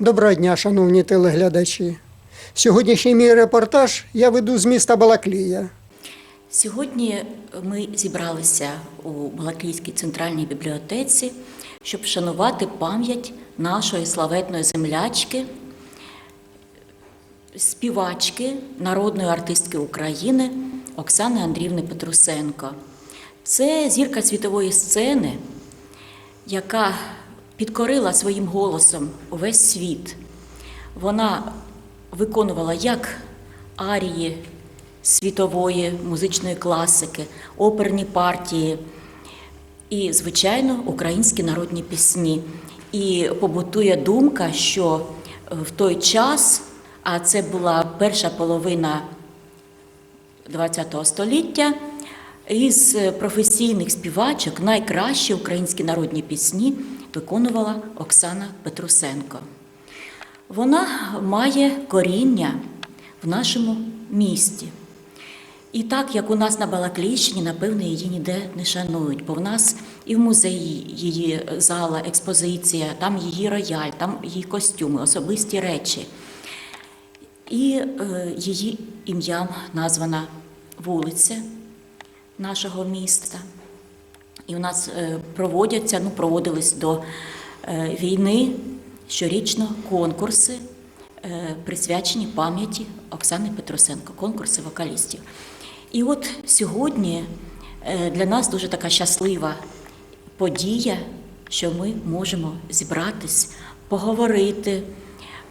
Доброго дня, шановні телеглядачі. Сьогоднішній мій репортаж я веду з міста Балаклія. Сьогодні ми зібралися у Балаклійській центральній бібліотеці, щоб вшанувати пам'ять нашої славетної землячки, співачки, народної артистки України Оксани Андрівни Петрусенко. Це зірка світової сцени, яка підкорила своїм голосом увесь світ. Вона виконувала як арії світової музичної класики, оперні партії і, звичайно, українські народні пісні. І побутує думка, що в той час, а це була перша половина ХХ століття, із професійних співачок найкращі українські народні пісні виконувала Оксана Петрусенко. Вона має коріння в нашому місті. І так як у нас на Балаклійщині, напевно, її ніде не шанують, бо в нас і в музеї її зала, експозиція, там її рояль, там її костюми, особисті речі. І е, її ім'ям названа вулиця нашого міста. І у нас е, проводяться, ну, проводились до е, війни щорічно конкурси, е, присвячені пам'яті Оксани Петросенко, конкурси вокалістів. І от сьогодні для нас дуже така щаслива подія, що ми можемо зібратись, поговорити,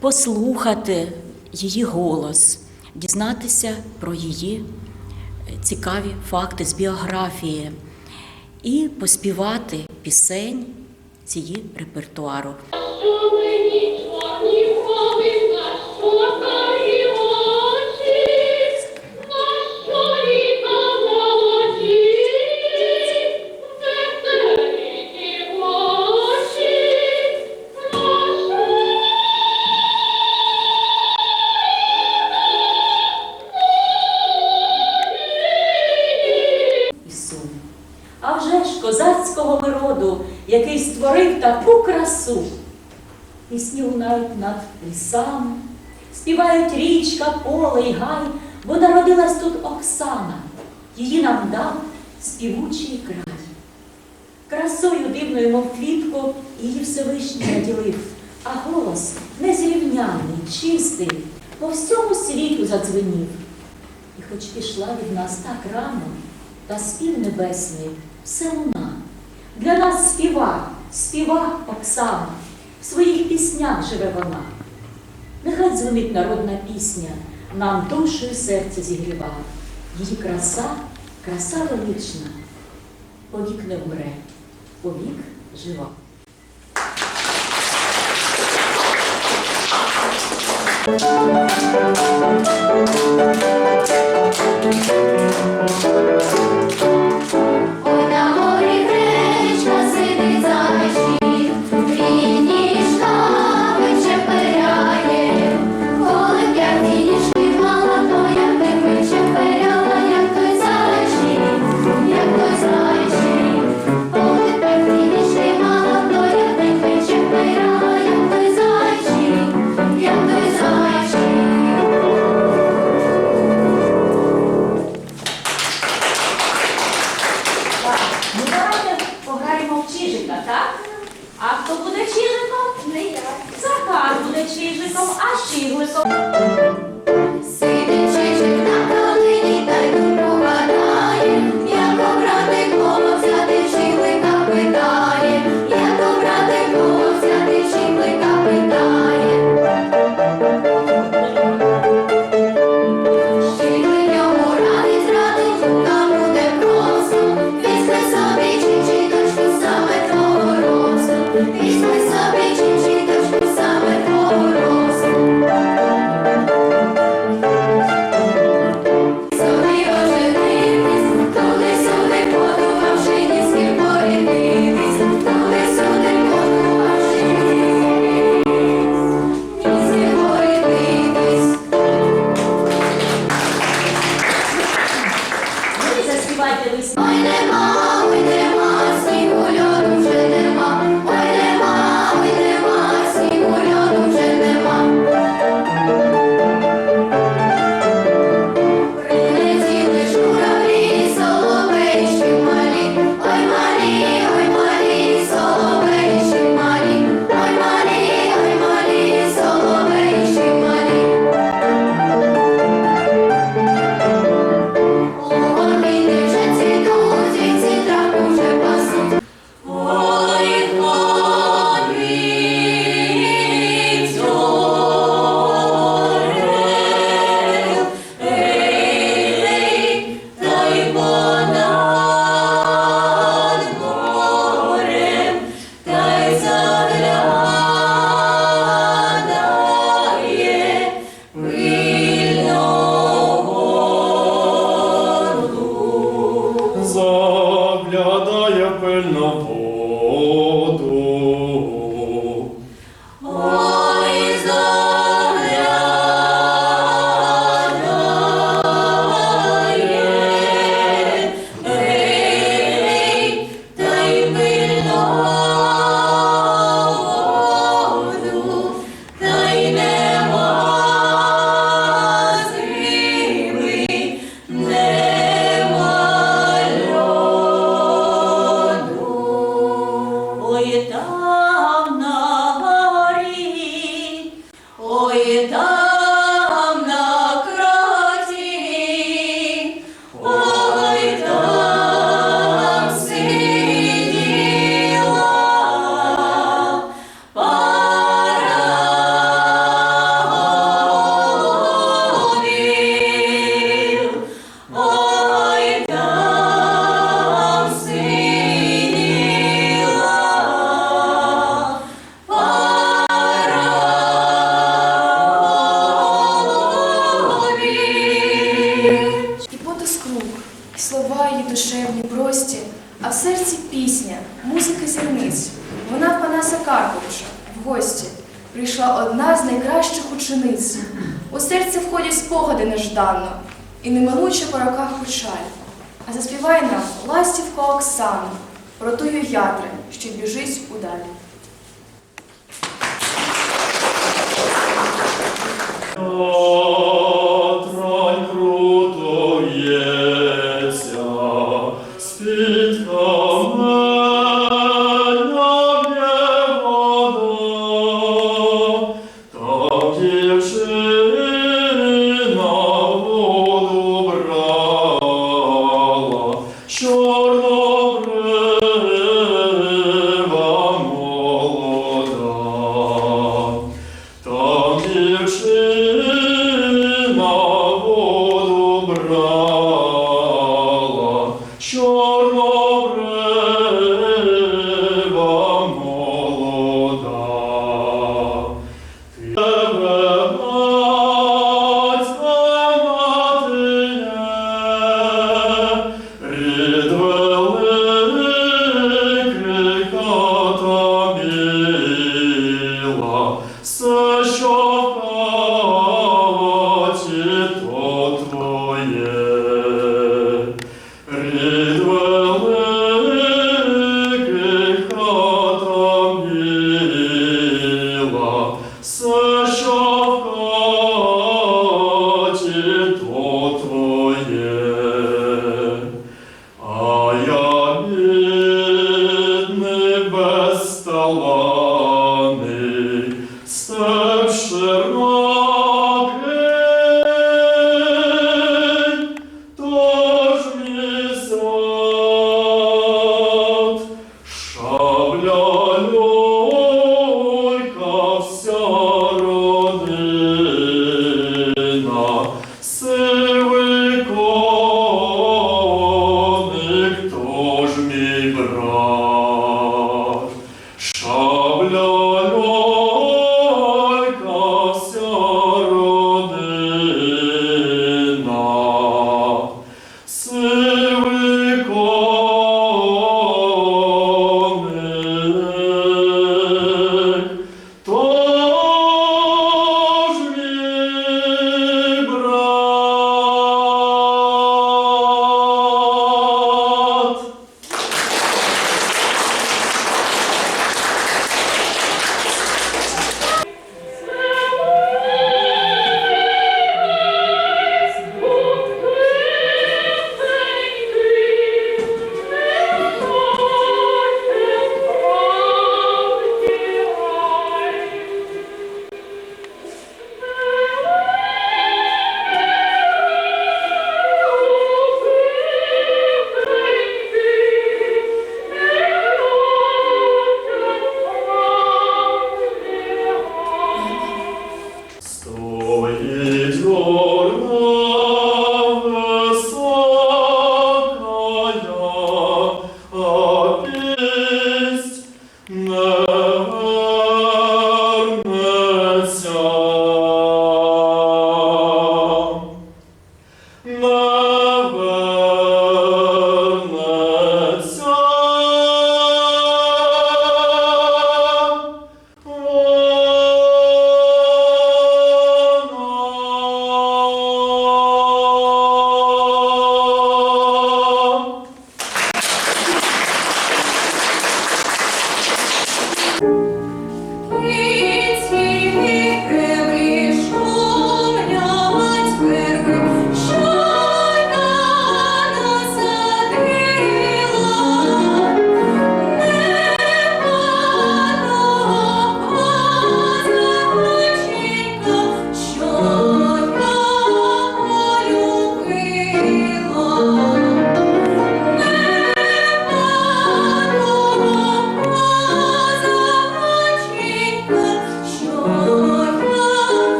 послухати її голос, дізнатися про її цікаві факти з біографії і поспівати пісень її репертуару. Козацького ми роду, який створив таку красу. Пісні лунають над лісами, співають річка, поле й гай, бо народилась тут Оксана, її нам дав співучий край. Красою дивною, мов квітку, її Всевишній наділив, а голос незрівняний, чистий, по всьому світу задзвенів. І хоч пішла від нас так рано, та спів небесний все луна. Для нас співа, співа Оксана, в своїх піснях живе вона. Нехай дзвонить народна пісня, нам душу і серце зігріва. Її краса, краса велична, повік не вмре, повік жива. Ой, на найкращих учениць. У серце входять спогади нежданно, і неминуче по роках печаль. А заспівай нам ластівка Оксана про тую ядри, що біжить удалі. Oh Sure.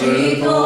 Жито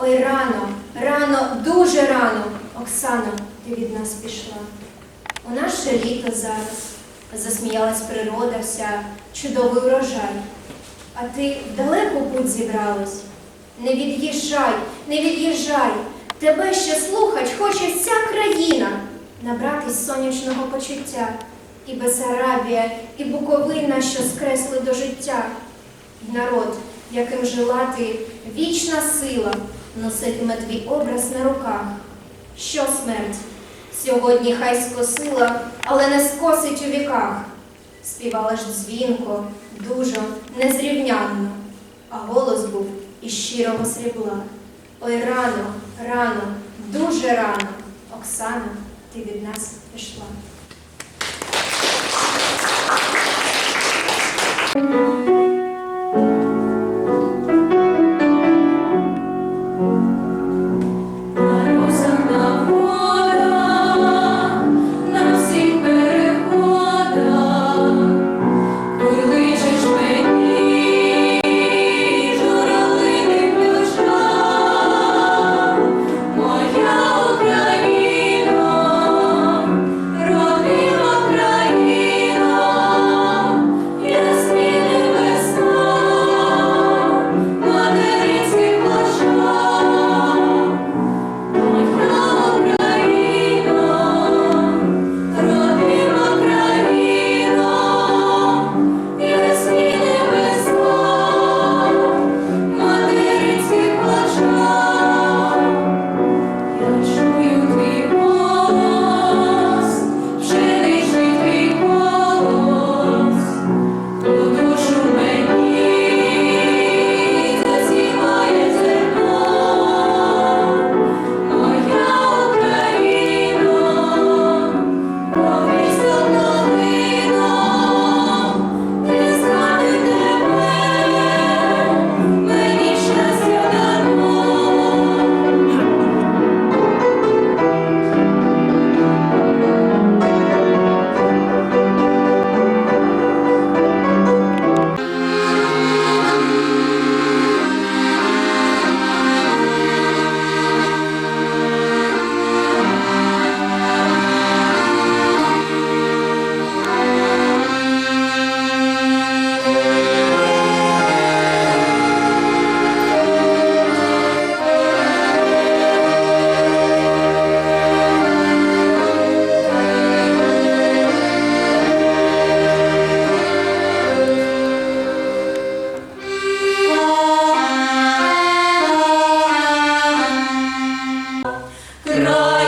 Ой, рано, рано, дуже рано, Оксано, ти від нас пішла. У нас же літо зараз, засміялась природа вся, чудовий урожай. А ти в далеку путь зібралась. Не від'їжджай, не від'їжджай, тебе ще слухать хоче вся країна, набратись сонячного почуття. І Бесарабія, і Буковина, що скресли до життя, і народ, яким жила ти, вічна сила, носитиме твій образ на руках. Що смерть? Сьогодні хай скосила, але не скосить у віках. Співала ж дзвінко, дуже, незрівнянно, а голос був із щирого срібла. Ой, рано, рано, дуже рано, Оксана, ти від нас пішла. Розумна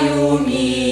маю мир.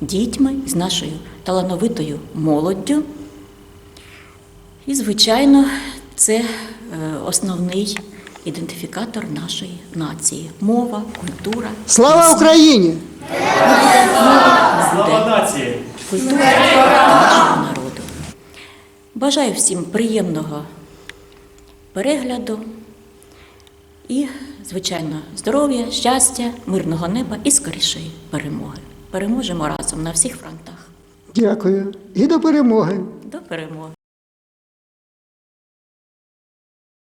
Дітьми, з нашою талановитою молоддю. І, звичайно, це е, основний ідентифікатор нашої нації мова, культура. Слава пісня. Україні! Слава нації! культура нашого народу. Бажаю всім приємного перегляду і, звичайно, здоров'я, щастя, мирного неба і скорішої перемоги. Переможемо разом на всіх фронтах. Дякую і до перемоги! До перемоги!